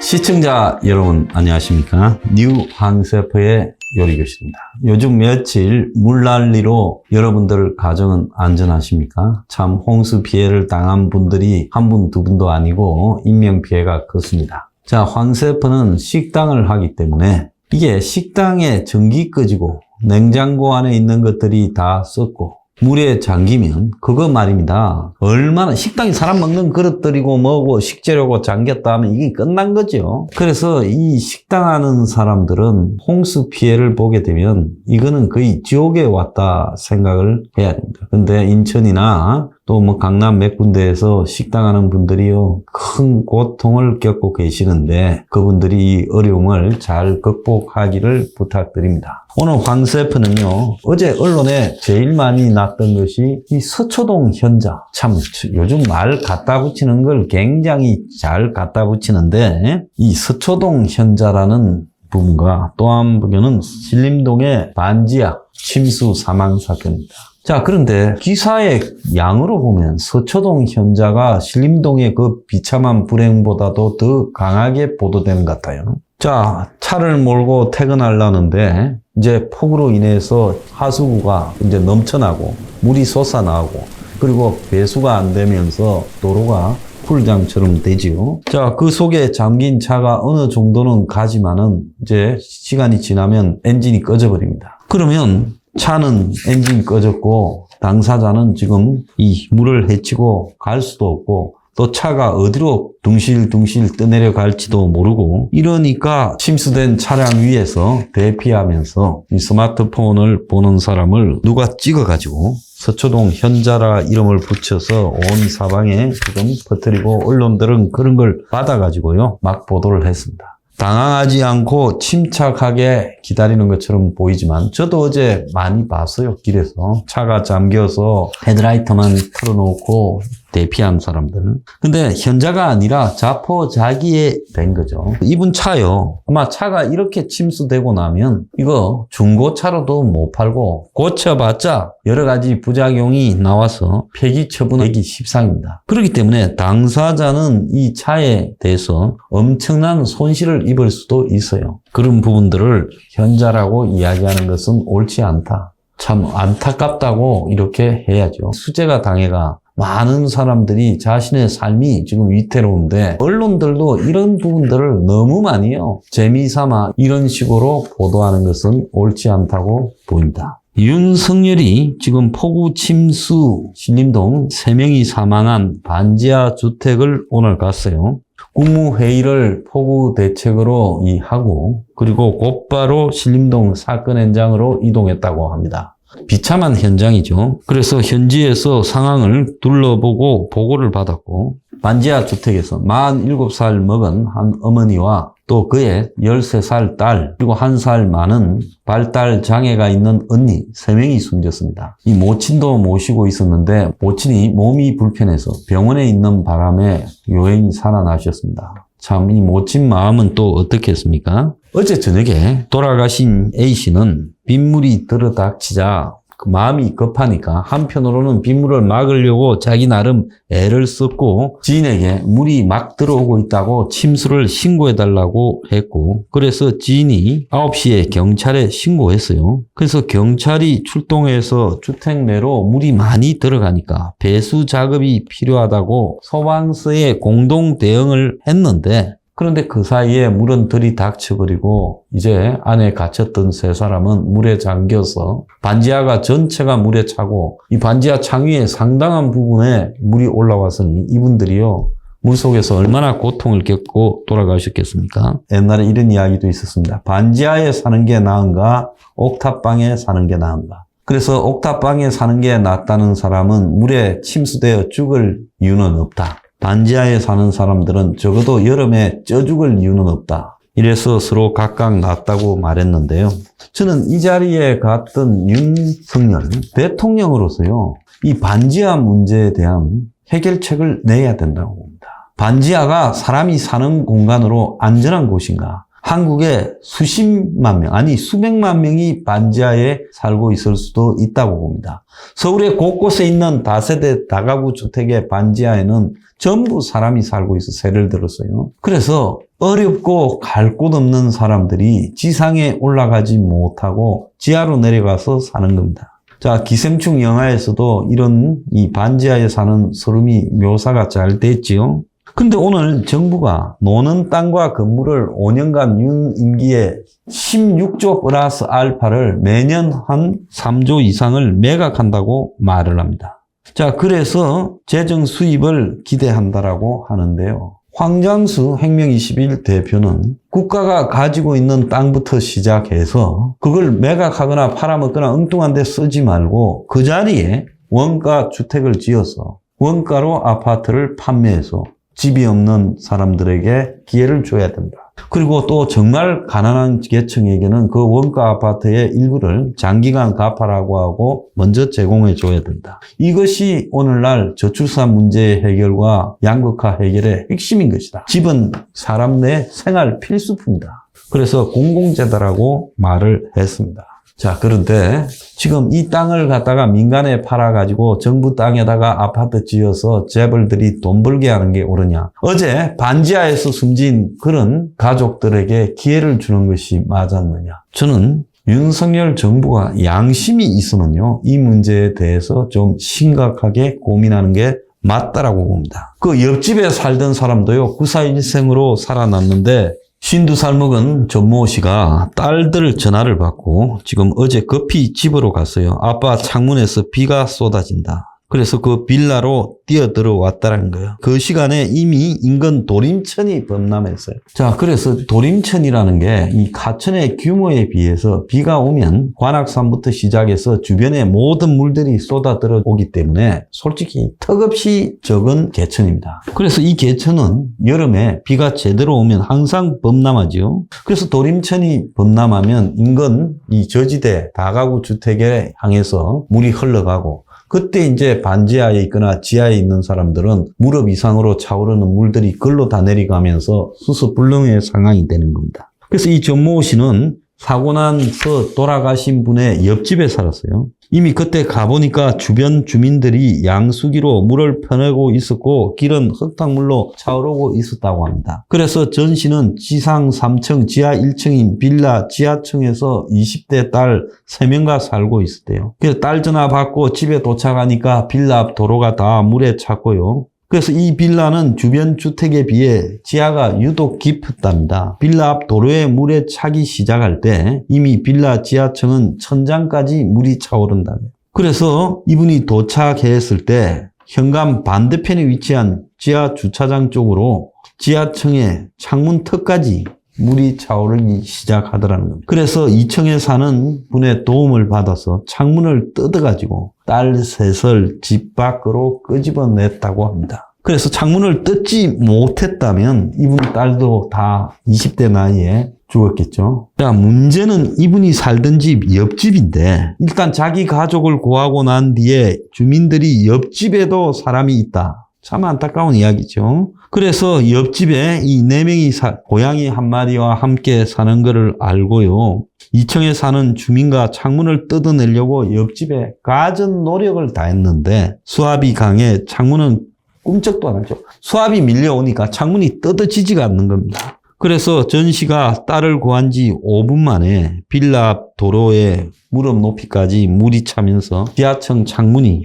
시청자 여러분 안녕하십니까? 뉴 황세프의 요리교실입니다. 요즘 며칠 물난리로 여러분들 가정은 안전하십니까? 참 홍수 피해를 당한 분들이 한 분 두 분도 아니고 인명피해가 컸습니다. 자 황세프는 식당을 하기 때문에 이게 식당에 전기 꺼지고 냉장고 안에 있는 것들이 다 썩고 물에 잠기면 그거 말입니다. 얼마나 식당이 사람 먹는 그릇들이고 뭐고 식재료고 잠겼다 하면 이게 끝난 거죠. 그래서 이 식당 하는 사람들은 홍수 피해를 보게 되면 이거는 거의 지옥에 왔다 생각을 해야 됩니다. 근데 인천이나 또 뭐 강남 몇 군데에서 식당 하는 분들이요 큰 고통을 겪고 계시는데 그분들이 이 어려움을 잘 극복하기를 부탁드립니다. 오늘 황세프는요 어제 언론에 제일 많이 났던 것이 이 서초동 현자 참 요즘 말 갖다 붙이는 걸 굉장히 잘 갖다 붙이는데 이 서초동 현자라는 부분과 또한 부분은 신림동의 반지하 침수 사망 사건입니다. 자, 그런데 기사의 양으로 보면 서초동 현자가 신림동의 그 비참한 불행보다도 더 강하게 보도되는 것 같아요. 자, 차를 몰고 퇴근하려는데 이제 폭우로 인해서 하수구가 이제 넘쳐나고 물이 솟아나고 그리고 배수가 안 되면서 도로가 풀장처럼 되지요. 자, 그 속에 잠긴 차가 어느 정도는 가지만은 이제 시간이 지나면 엔진이 꺼져버립니다. 그러면 차는 엔진 꺼졌고 당사자는 지금 이 물을 헤치고 갈 수도 없고 또 차가 어디로 둥실둥실 떠내려 갈지도 모르고 이러니까 침수된 차량 위에서 대피하면서 이 스마트폰을 보는 사람을 누가 찍어가지고 서초동 현자라 이름을 붙여서 온 사방에 지금 퍼뜨리고 언론들은 그런 걸 받아가지고요 막 보도를 했습니다. 당황하지 않고 침착하게 기다리는 것처럼 보이지만 저도 어제 많이 봤어요 길에서. 차가 잠겨서 헤드라이트만 틀어놓고 대피한 사람들 근데 현자가 아니라 자포 자기에 된 거죠. 이분 차요. 아마 차가 이렇게 침수되고 나면 이거 중고차로도 못 팔고 고쳐봤자 여러 가지 부작용이 나와서 폐기 처분하기 십상입니다. 그렇기 때문에 당사자는 이 차에 대해서 엄청난 손실을 입을 수도 있어요. 그런 부분들을 현자라고 이야기하는 것은 옳지 않다. 참 안타깝다고 이렇게 해야죠. 수재가 당해가 많은 사람들이 자신의 삶이 지금 위태로운데 언론들도 이런 부분들을 너무 많이 해요. 재미삼아 이런 식으로 보도하는 것은 옳지 않다고 보인다. 윤석열이 지금 폭우 침수 신림동 3명이 사망한 반지하 주택을 오늘 갔어요. 국무회의를 폭우 대책으로 이 하고 그리고 곧바로 신림동 사건 현장으로 이동했다고 합니다. 비참한 현장이죠. 그래서 현지에서 상황을 둘러보고 보고를 받았고 반지하 주택에서 47살 먹은 한 어머니와 또 그의 13살 딸 그리고 한 살 많은 발달 장애가 있는 언니 3명이 숨졌습니다. 이 모친도 모시고 있었는데 모친이 몸이 불편해서 병원에 있는 바람에 요행이 살아나셨습니다. 참 이 모친 마음은 또 어떻겠습니까? 어제 저녁에 돌아가신 A씨는 빗물이 들어닥치자 그 마음이 급하니까 한편으로는 빗물을 막으려고 자기 나름 애를 썼고 지인에게 물이 막 들어오고 있다고 침수를 신고해달라고 했고 그래서 지인이 9시에 경찰에 신고했어요. 그래서 경찰이 출동해서 주택 내로 물이 많이 들어가니까 배수 작업이 필요하다고 소방서에 공동 대응을 했는데 그런데 그 사이에 물은 들이닥쳐버리고 이제 안에 갇혔던 세 사람은 물에 잠겨서 반지하가 전체가 물에 차고 이 반지하 창 위에 상당한 부분에 물이 올라왔으니 이분들이요 물 속에서 얼마나 고통을 겪고 돌아가셨겠습니까? 옛날에 이런 이야기도 있었습니다. 반지하에 사는 게 나은가 옥탑방에 사는 게 나은가 그래서 옥탑방에 사는 게 낫다는 사람은 물에 침수되어 죽을 이유는 없다. 반지하에 사는 사람들은 적어도 여름에 쪄 죽을 이유는 없다. 이래서 서로 각각 낫다고 말했는데요. 저는 이 자리에 갔던 윤석열 대통령으로서요. 이 반지하 문제에 대한 해결책을 내야 된다고 봅니다. 반지하가 사람이 사는 공간으로 안전한 곳인가? 한국에 수십만 명, 아니 수백만 명이 반지하에 살고 있을 수도 있다고 봅니다. 서울의 곳곳에 있는 다세대 다가구 주택의 반지하에는 전부 사람이 살고 있어 세를 들었어요. 그래서 어렵고 갈 곳 없는 사람들이 지상에 올라가지 못하고 지하로 내려가서 사는 겁니다. 자, 기생충 영화에서도 이런 이 반지하에 사는 서름이 묘사가 잘 됐지요. 근데 오늘 정부가 노는 땅과 건물을 5년간 윤 임기에 16조 플러스 알파를 매년 한 3조 이상을 매각한다고 말을 합니다. 자, 그래서 재정 수입을 기대한다라고 하는데요. 황장수 혁명 21 대표는 국가가 가지고 있는 땅부터 시작해서 그걸 매각하거나 팔아먹거나 엉뚱한 데 쓰지 말고 그 자리에 원가 주택을 지어서 원가로 아파트를 판매해서 집이 없는 사람들에게 기회를 줘야 된다. 그리고 또 정말 가난한 계층에게는 그 원가 아파트의 일부를 장기간 갚아라고 하고 먼저 제공해 줘야 된다. 이것이 오늘날 저출산 문제 해결과 양극화 해결의 핵심인 것이다. 집은 사람 내 생활 필수품이다. 그래서 공공재다라고 말을 했습니다. 자, 그런데 지금 이 땅을 갖다가 민간에 팔아가지고 정부 땅에다가 아파트 지어서 재벌들이 돈 벌게 하는 게 옳으냐. 어제 반지하에서 숨진 그런 가족들에게 기회를 주는 것이 맞았느냐. 저는 윤석열 정부가 양심이 있으면요. 이 문제에 대해서 좀 심각하게 고민하는 게 맞다라고 봅니다. 그 옆집에 살던 사람도요. 941생으로 살아났는데 신두살 먹은 전모 씨가 딸들 전화를 받고 지금 어제 급히 집으로 갔어요. 아빠 창문에서 비가 쏟아진다. 그래서 그 빌라로 뛰어들어 왔다는 거예요. 그 시간에 이미 인근 도림천이 범람했어요. 자, 그래서 도림천이라는 게 이 가천의 규모에 비해서 비가 오면 관악산부터 시작해서 주변의 모든 물들이 쏟아들어 오기 때문에 솔직히 턱없이 적은 개천입니다. 그래서 이 개천은 여름에 비가 제대로 오면 항상 범람하죠. 그래서 도림천이 범람하면 인근 이 저지대 다가구 주택에 향해서 물이 흘러가고 그때 이제 반지하에 있거나 지하에 있는 사람들은 무릎 이상으로 차오르는 물들이 글로 다 내려가면서 수습불능의 상황이 되는 겁니다. 그래서 이 전모 씨는 사고 나서 돌아가신 분의 옆집에 살았어요. 이미 그때 가보니까 주변 주민들이 양수기로 물을 퍼내고 있었고 길은 흙탕물로 차오르고 있었다고 합니다. 그래서 전 씨는 지상 3층, 지하 1층인 빌라 지하층에서 20대 딸 3명과 살고 있었대요. 그래서 딸 전화 받고 집에 도착하니까 빌라 앞 도로가 다 물에 찼고요. 그래서 이 빌라는 주변 주택에 비해 지하가 유독 깊었답니다. 빌라 앞 도로에 물에 차기 시작할 때 이미 빌라 지하층은 천장까지 물이 차오른다. 그래서 이분이 도착했을 때 현관 반대편에 위치한 지하 주차장 쪽으로 지하층의 창문 턱까지 물이 차오르기 시작하더라는 겁니다. 그래서 2층에 사는 분의 도움을 받아서 창문을 뜯어가지고 딸 셋을 집 밖으로 끄집어냈다고 합니다. 그래서 창문을 뜯지 못했다면 이분 딸도 다 20대 나이에 죽었겠죠. 자, 문제는 이분이 살던 집 옆집인데 일단 자기 가족을 구하고 난 뒤에 주민들이 옆집에도 사람이 있다. 참 안타까운 이야기죠. 그래서 옆집에 이 네 명이 사, 고양이 한 마리와 함께 사는 것을 알고요. 2층에 사는 주민과 창문을 뜯어내려고 옆집에 가전 노력을 다했는데 수압이 강해 창문은 꿈쩍도 안 하죠. 수압이 밀려오니까 창문이 뜯어지지가 않는 겁니다. 그래서 전 씨가 딸을 구한 지 5분 만에 빌라 앞 도로에 무릎 높이까지 물이 차면서 지하층 창문이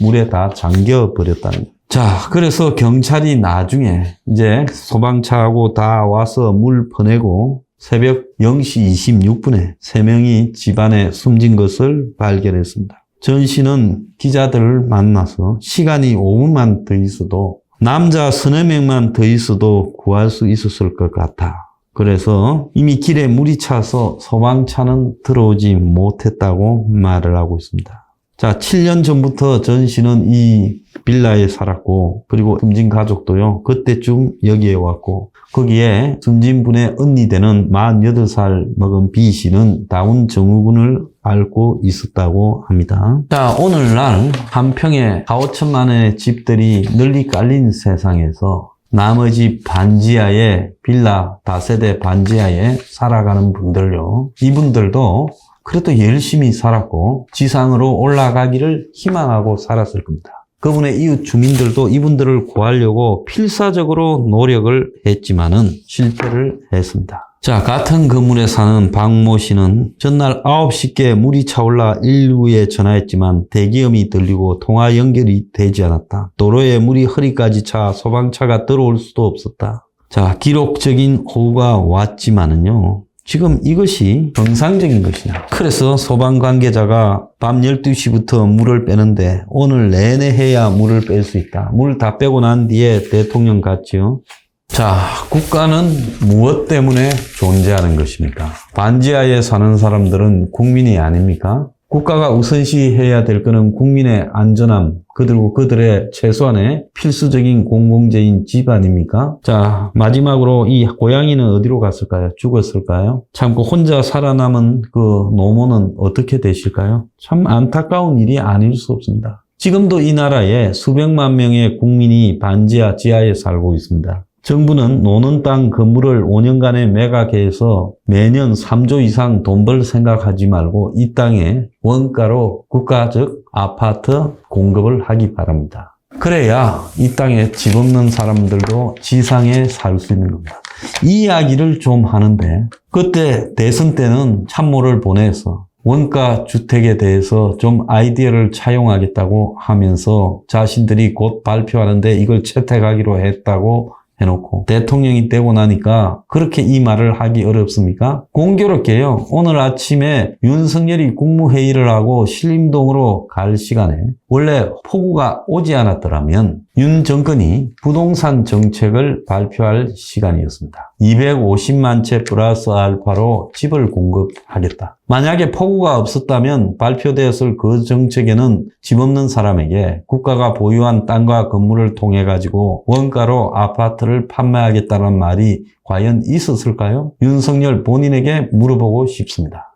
물에 다 잠겨 버렸다는 거예요. 자, 그래서 경찰이 나중에 이제 소방차하고 다 와서 물 퍼내고 새벽 0시 26분에 세 명이 집안에 숨진 것을 발견했습니다. 전 씨는 기자들을 만나서 시간이 5분만 더 있어도 남자 서너 명만 더 있어도 구할 수 있었을 것 같아. 그래서 이미 길에 물이 차서 소방차는 들어오지 못했다고 말을 하고 있습니다. 자, 7년 전부터 전 씨는 이 빌라에 살았고, 그리고 숨진 가족도요, 그때쯤 여기에 왔고, 거기에 숨진 분의 언니 되는 48살 먹은 B 씨는 다운 정우군을 앓고 있었다고 합니다. 자, 오늘날 한 평에 4, 5천만 원의 집들이 널리 깔린 세상에서 나머지 반지하에 빌라 다세대 반지하에 살아가는 분들요. 이분들도 그래도 열심히 살았고 지상으로 올라가기를 희망하고 살았을 겁니다. 그분의 이웃 주민들도 이분들을 구하려고 필사적으로 노력을 했지만은 실패를 했습니다. 자, 같은 건물에 사는 박모 씨는 전날 9시께 물이 차올라 1부에 전화했지만 대기음이 들리고 통화 연결이 되지 않았다. 도로에 물이 허리까지 차 소방차가 들어올 수도 없었다. 자, 기록적인 호우가 왔지만은요. 지금 이것이 정상적인 것이냐. 그래서 소방 관계자가 밤 12시부터 물을 빼는데 오늘 내내 해야 물을 뺄 수 있다. 물 다 빼고 난 뒤에 대통령 갔지요. 자, 국가는 무엇 때문에 존재하는 것입니까? 반지하에 사는 사람들은 국민이 아닙니까? 국가가 우선시해야 될 것은 국민의 안전함, 그들고 그들의 최소한의 필수적인 공공재인 집 아닙니까? 자, 마지막으로 이 고양이는 어디로 갔을까요? 죽었을까요? 참, 그 혼자 살아남은 그 노모는 어떻게 되실까요? 참 안타까운 일이 아닐 수 없습니다. 지금도 이 나라에 수백만 명의 국민이 반지하 지하에 살고 있습니다. 정부는 노는 땅 건물을 5년간의 매각해서 매년 3조 이상 돈 벌 생각하지 말고 이 땅에 원가로 국가적 아파트 공급을 하기 바랍니다. 그래야 이 땅에 집 없는 사람들도 지상에 살 수 있는 겁니다. 이 이야기를 좀 하는데 그때 대선 때는 참모를 보내서 원가 주택에 대해서 좀 아이디어를 차용하겠다고 하면서 자신들이 곧 발표하는데 이걸 채택하기로 했다고 해놓고 대통령이 되고 나니까 그렇게 이 말을 하기 어렵습니까? 공교롭게요. 오늘 아침에 윤석열이 국무회의를 하고 신림동으로 갈 시간에 원래 폭우가 오지 않았더라면 윤 정권이 부동산 정책을 발표할 시간이었습니다. 250만 채 플러스 알파로 집을 공급하겠다. 만약에 폭우가 없었다면 발표되었을 그 정책에는 집 없는 사람에게 국가가 보유한 땅과 건물을 통해 가지고 원가로 아파트를 판매하겠다는 말이 과연 있었을까요? 윤석열 본인에게 물어보고 싶습니다.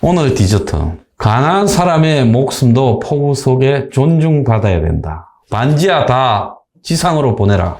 오늘 디저트. 가난한 사람의 목숨도 폭우 속에 존중받아야 된다. 반지하 다 지상으로 보내라.